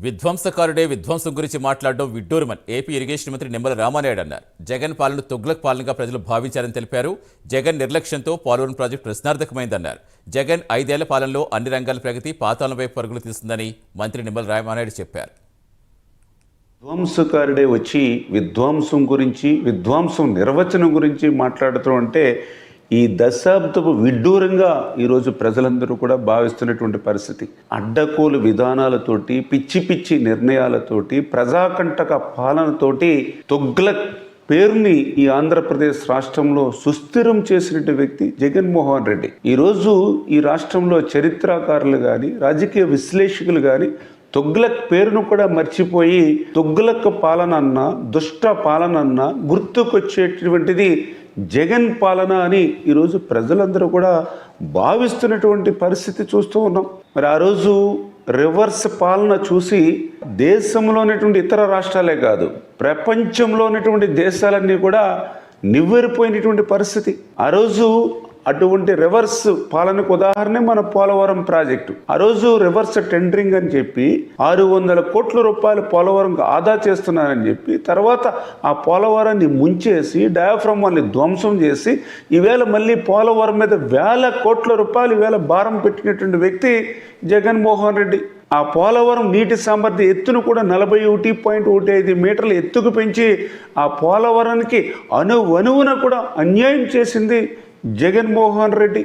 విధ్వంసకారుడే విధ్వంసం గురించి మాట్లాడడం విడ్డూరమని ఏపీ ఇరిగేషన్ మంత్రి నిమ్మల రామానాయుడు అన్నారు. జగన్ పాలన తుగ్లక్ పాలనగా ప్రజలు భావించారని తెలిపారు. జగన్ నిర్లక్ష్యంతో పోలవరం ప్రాజెక్టు ప్రశ్నార్థకమైందన్నారు. జగన్ ఐదేళ్ళ పాలనలో అన్ని రంగాల ప్రగతి పాతాళం వైపు పరుగులు తీస్తుందని మంత్రి నిమ్మల రామానాయుడు చెప్పారు. విధ్వంసకారుడే వచ్చి విధ్వంసం గురించి విధ్వంసం నిర్వచనం గురించి మాట్లాడుతూ అంటే ఈ దశాబ్దపు విడ్డూరంగా ఈరోజు ప్రజలందరూ కూడా భావిస్తున్నటువంటి పరిస్థితి. అడ్డకోలు విధానాలతోటి పిచ్చి పిచ్చి నిర్ణయాలతోటి ప్రజాకంటక పాలనతోటి తొగ్లక్ పేరుని ఈ ఆంధ్రప్రదేశ్ రాష్ట్రంలో సుస్థిరం చేసినటువంటి వ్యక్తి జగన్మోహన్ రెడ్డి. ఈరోజు ఈ రాష్ట్రంలో చరిత్రకారులు కానీ రాజకీయ విశ్లేషకులు కానీ తొగ్లక్ పేరును కూడా మర్చిపోయి తొగ్లక్ పాలన అన్న దుష్ట పాలన అన్న గుర్తుకొచ్చేటటువంటిది జగన్ పాలన అని ఈరోజు ప్రజలందరూ కూడా భావిస్తున్నటువంటి పరిస్థితి చూస్తూ ఉన్నాం. మరి ఆ రోజు రివర్స్ పాలన చూసి దేశంలో ఉన్నటువంటి ఇతర రాష్ట్రాలే కాదు ప్రపంచంలో ఉన్నటువంటి దేశాలన్నీ కూడా నివ్వెరిపోయినటువంటి పరిస్థితి. ఆ రోజు అటువంటి రివర్స్ పాలనకు ఉదాహరణ మన పోలవరం ప్రాజెక్టు. ఆ రోజు రివర్స్ టెండరింగ్ అని చెప్పి ఆరు వందల కోట్ల రూపాయలు పోలవరంకు ఆదా చేస్తున్నారని చెప్పి తర్వాత ఆ పోలవరాన్ని ముంచేసి డయాఫ్రమ్ వాళ్ళని ధ్వంసం చేసి ఈవేళ మళ్ళీ పోలవరం మీద వేల కోట్ల రూపాయలు ఈవేళ భారం పెట్టినటువంటి వ్యక్తి జగన్మోహన్ రెడ్డి. ఆ పోలవరం నీటి సామర్థ్య ఎత్తును కూడా నలభై ఒకటి పాయింట్ ఒకటి ఐదు మీటర్ల ఎత్తుకు పెంచి ఆ పోలవరానికి అణువణువున కూడా అన్యాయం చేసింది జగన్మోహన్ రెడ్డి